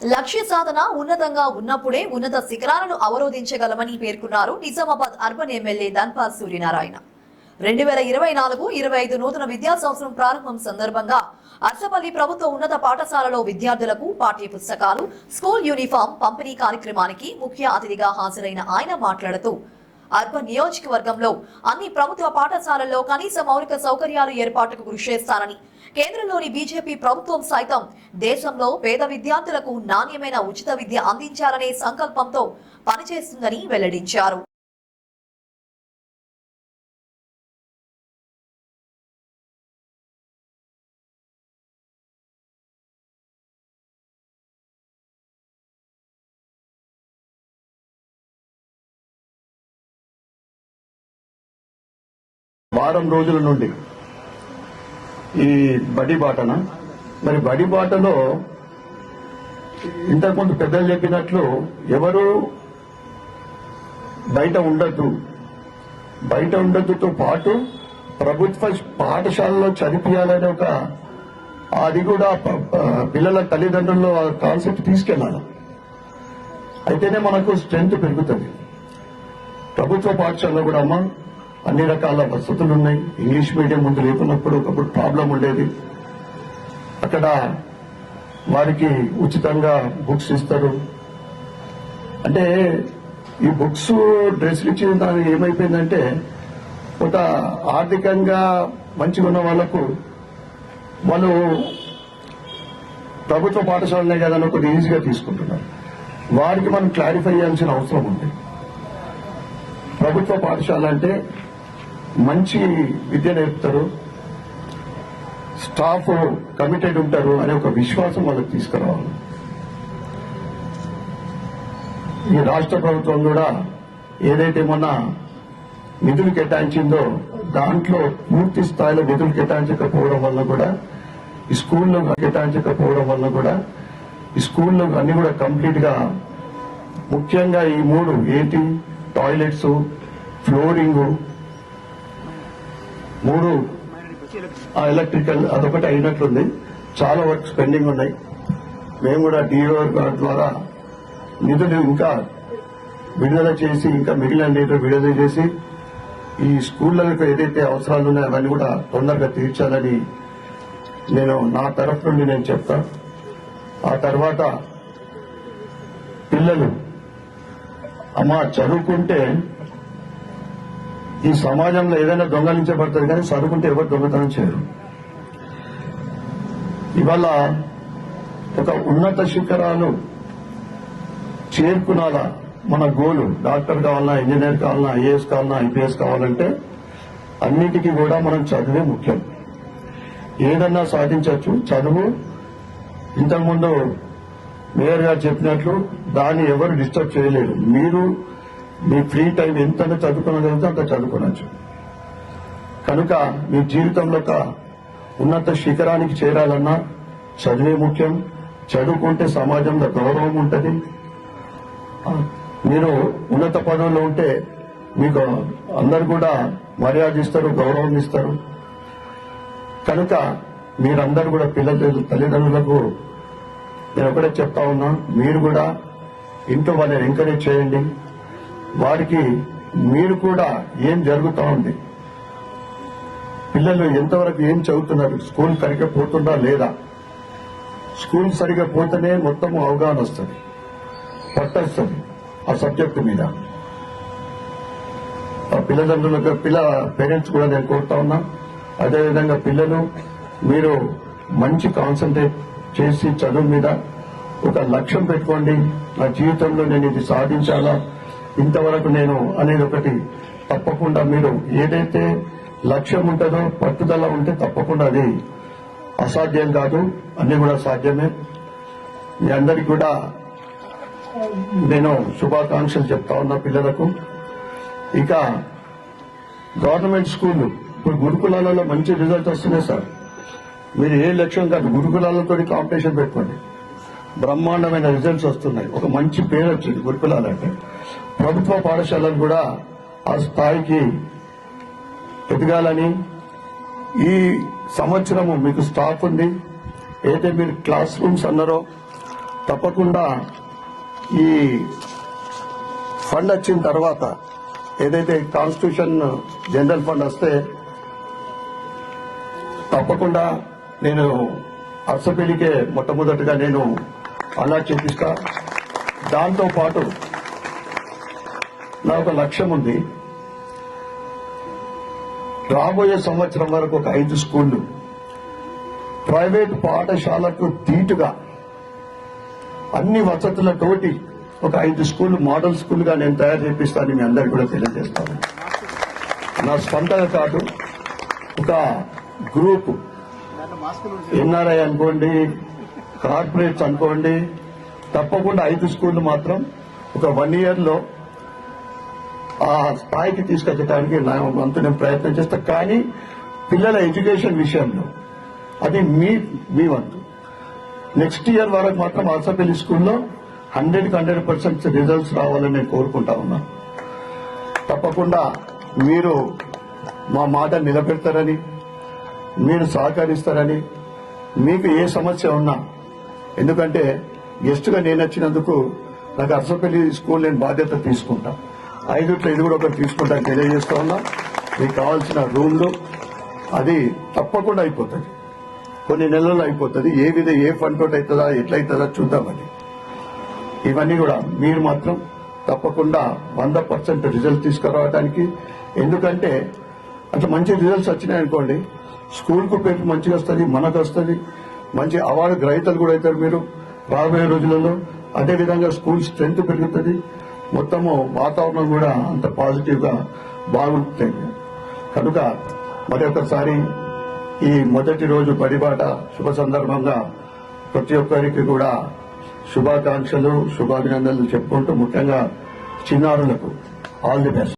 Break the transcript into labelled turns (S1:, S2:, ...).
S1: లక్ష్య సాధన ఉన్నతంగా ఉన్నప్పుడే ఉన్నత శిఖరాలను అవరోధించగలమని పేర్కొన్నారు నిజామాబాద్ అర్బన్ ఎమ్మెల్యే ధన్పాల్ సూర్యనారాయణ. రెండు వేల ఇరవై నాలుగు ఇరవై ఐదు నూతన విద్యా సంవత్సరం ప్రారంభం సందర్భంగా అర్సపల్లి ప్రభుత్వ ఉన్నత పాఠశాలలో విద్యార్థులకు పాఠ్య పుస్తకాలు స్కూల్ యూనిఫామ్ పంపిణీ కార్యక్రమానికి ముఖ్య అతిథిగా హాజరైన ఆయన మాట్లాడుతూ అర్బన్ నియోజకవర్గంలో అన్ని ప్రభుత్వ పాఠశాలల్లో కనీస మౌలిక సౌకర్యాలు ఏర్పాటుకు కృషి చేస్తానని కేంద్రంలోని బీజేపీ ప్రభుత్వం సైతం దేశంలో పేద విద్యార్థులకు నాణ్యమైన ఉచిత విద్య అందించాలనే సంకల్పంతో పనిచేస్తుందని వెల్లడించారు.
S2: వారం రోజుల నుండి ఈ బడి బాటన? మరి బడి బాటలో ఇంతకుముందు పెద్దలు చెప్పినట్లు ఎవరు బయట ఉండద్దు. బయట ఉండద్దుతో పాటు ప్రభుత్వ పాఠశాలలో చదివించాలనే ఒక అది కూడా పిల్లల తల్లిదండ్రుల్లో ఆ కాన్సెప్ట్ తీసుకెళ్ళాలి. అయితేనే మనకు స్ట్రెంగ్త్ పెరుగుతుంది. ప్రభుత్వ పాఠశాలలో కూడా అమ్మ అన్ని రకాల వసతులు ఉన్నాయి ఇంగ్లీష్ మీడియం ముందు లేకున్నప్పుడు ఒకప్పుడు ప్రాబ్లం ఉండేది. అక్కడ వారికి ఉచితంగా బుక్స్ ఇస్తారు. అంటే ఈ బుక్స్ డ్రెస్లు ఇచ్చిన దాని ఏమైపోయిందంటే కొంత ఆర్థికంగా మంచిగా ఉన్న వాళ్ళకు వాళ్ళు ప్రభుత్వ పాఠశాలనే కదా అని ఒకటి ఈజీగా తీసుకుంటున్నారు. వారికి మనం క్లారిఫై చేయాల్సిన అవసరం ఉంది. ప్రభుత్వ పాఠశాల అంటే మంచి విద్య నేర్పుతారు. స్టాఫ్ కమిటెడ్ ఉంటారు అనే ఒక విశ్వాసం వాళ్ళకి తీసుకురావాలి. ఈ రాష్ట్ర ప్రభుత్వం కూడా ఏదైతే మొన్న నిధులు కేటాయించిందో దాంట్లో పూర్తి స్థాయిలో నిధులు కేటాయించకపోవడం వల్ల కూడా ఈ స్కూల్లో కేటాయించకపోవడం వల్ల కూడా ఈ స్కూల్లో అన్ని కూడా కంప్లీట్గా ముఖ్యంగా ఈ మూడు ఏంటి టాయిలెట్స్ ఫ్లోరింగ్ మూడు ఆ ఎలక్ట్రికల్ అదొకటి అయినట్లుంది. చాలా వర్క్స్ పెండింగ్ ఉన్నాయి. మేము కూడా డిఓ గారి ద్వారా నిధులు ఇంకా విడుదల చేసి ఇంకా మిగిలిన నిధులు విడుదల చేసి ఈ స్కూళ్ళకు ఏదైతే అవసరాలు ఉన్నాయో అవన్నీ కూడా తొందరగా తీర్చాలని నేను నా తరఫు నుండి నేను చెప్తాను ఆ తర్వాత పిల్లలు అమ్మ చదువుకుంటే ఈ సమాజంలో ఏదైనా దొంగలించబడుతుంది కానీ చదువుకుంటే ఎవరు దొంగతనం చేయరు. ఇవాళ ఒక ఉన్నత శిఖరాలు చేరుకునాలా మన గోలు. డాక్టర్ కావాలన్నా ఇంజనీర్ కావాలన్నా ఐఏఎస్ కావాలన్నా ఐపీఎస్ కావాలంటే అన్నిటికీ కూడా మనం చదువే ముఖ్యం. ఏదన్నా సాధించవచ్చు. చదువు ఇంతకుముందు మేయర్ గారు చెప్పినట్లు దాన్ని ఎవరు డిస్టర్బ్ చేయలేరు మీరు మీ ఫ్రీ టైం ఎంత చదువుకోగలిగితే అంత చదువుకోవచ్చు. కనుక మీ జీవితంలో ఒక ఉన్నత శిఖరానికి చేరాలన్నా చదివే ముఖ్యం. చదువుకుంటే సమాజంలో గౌరవం ఉంటుంది. మీరు ఉన్నత పదవుల్లో ఉంటే మీకు అందరు కూడా మర్యాద ఇస్తారు గౌరవం ఇస్తారు. కనుక మీరందరూ కూడా పిల్లల తల్లిదండ్రులకు నేను ఒకటే చెప్తా ఉన్నా మీరు కూడా ఇంట్లో వాళ్ళని ఎంకరేజ్ చేయండి. వారికి మీరు కూడా ఏం జరుగుతా ఉంది? పిల్లలు ఎంతవరకు ఏం చదువుతున్నారు? స్కూల్ సరిగ్గా పోతుందా లేదా? స్కూల్ సరిగ్గా పోతేనే మొత్తం అవగాహన వస్తుంది. పట్టొస్తుంది ఆ సబ్జెక్టు మీద. ఆ పిల్లలందరూ పిల్ల పేరెంట్స్ కూడా నేను కోరుతా ఉన్నా అదేవిధంగా పిల్లలు మీరు మంచి కాన్సన్ట్రేట్ చేసి చదువు మీద ఒక లక్ష్యం పెట్టుకోండి. నా జీవితంలో నేను ఇది సాధించాలా? ఇంతవరకు నేను అనేది ఒకటి. తప్పకుండా మీరు ఏదైతే లక్ష్యం ఉంటుందో పట్టుదల ఉంటే తప్పకుండా అది అసాధ్యం కాదు. అన్ని కూడా సాధ్యమే. మీ అందరికి కూడా నేను శుభాకాంక్షలు చెప్తా ఉన్నా పిల్లలకు. ఇక గవర్నమెంట్ స్కూల్ ఇప్పుడు గురుకులాలలో మంచి రిజల్ట్ వస్తున్నాయి సార్. మీరు ఏ లక్ష్యం కాదు గురుకులాలతో కాంపిటీషన్ పెట్టుకోండి. బ్రహ్మాండమైన రిజల్ట్స్ వస్తున్నాయి. ఒక మంచి పేరు వచ్చింది గురుకులాలంటే. ప్రభుత్వ పాఠశాలలు కూడా ఆ స్థాయికి ఎదగాలని ఈ సంవత్సరము మీకు స్టాఫ్ ఉంది. ఏదైతే మీరు క్లాస్ రూమ్స్ అన్నారో తప్పకుండా ఈ ఫండ్ వచ్చిన తర్వాత ఏదైతే కాన్స్టిట్యూషన్ జనరల్ ఫండ్ వస్తే తప్పకుండా నేను అర్సపల్లికే మొట్టమొదటిగా నేను అలా చూపిస్తా. దాంతో పాటు నా ఒక లక్ష్యం ఉంది. రాబోయే సంవత్సరం వరకు ఒక ఐదు స్కూళ్ళు ప్రైవేట్ పాఠశాలకు తీటుగా అన్ని వసతులతోటి ఒక ఐదు స్కూల్ మోడల్ స్కూల్గా నేను తయారు చేపిస్తానని మీ అందరికి కూడా తెలియజేస్తాను. నా స్వంతంగా కాదు ఒక గ్రూప్. ఎన్ఆర్ఐ అనుకోండి కార్పొరేట్స్ అనుకోండి తప్పకుండా ఐదు స్కూళ్ళు మాత్రం ఒక వన్ ఇయర్లో ఆ స్థాయికి తీసుకొచ్చడానికి నా వంతు నేను ప్రయత్నం చేస్తా. కానీ పిల్లల ఎడ్యుకేషన్ విషయంలో అది మీ మీ వంతు. నెక్స్ట్ ఇయర్ వరకు మాత్రం అసపల్లి స్కూల్లో హండ్రెడ్ హండ్రెడ్ పర్సెంట్ రిజల్ట్స్ రావాలని నేను కోరుకుంటా ఉన్నా. తప్పకుండా మీరు మా మాట నిలబెడతారని మీరు సహకరిస్తారని మీకు ఏ సమస్య ఉన్నా ఎందుకంటే గెస్ట్గా నేను వచ్చినందుకు నాకు అరసపల్లి స్కూల్ నేను బాధ్యత తీసుకుంటా. ఐదుట్లో ఇది కూడా ఒకటి తీసుకుంటా తెలియజేస్తా ఉన్నా. మీకు కావాల్సిన రూమ్లు అది తప్పకుండా అయిపోతుంది. కొన్ని నెలల్లో అయిపోతుంది. ఏ విధ ఏ ఫండ్ తోటి అవుతుందా ఎట్లయితుందా చూద్దామని ఇవన్నీ కూడా మీరు మాత్రం తప్పకుండా వంద పర్సెంట్ రిజల్ట్ తీసుకురావడానికి. ఎందుకంటే అట్లా మంచి రిజల్ట్స్ వచ్చినాయి అనుకోండి స్కూల్కు పేరు మంచిగా వస్తుంది మనకు వస్తుంది. మంచి అవార్డు గ్రహీతలు కూడా అవుతారు మీరు రాబోయే రోజులలో. అదేవిధంగా స్కూల్ స్ట్రెంగ్త్ పెరుగుతుంది. మొత్తము వాతావరణం కూడా అంత పాజిటివ్గా బాగుంటుంది. కనుక మరి ఒకసారి ఈ మొదటి రోజు బడిబాట శుభ సందర్భంగా ప్రతి ఒక్కరికి కూడా శుభాకాంక్షలు శుభాభినందనలు చెప్పుకుంటూ ముఖ్యంగా చిన్నారులకు ఆల్ ది బెస్ట్.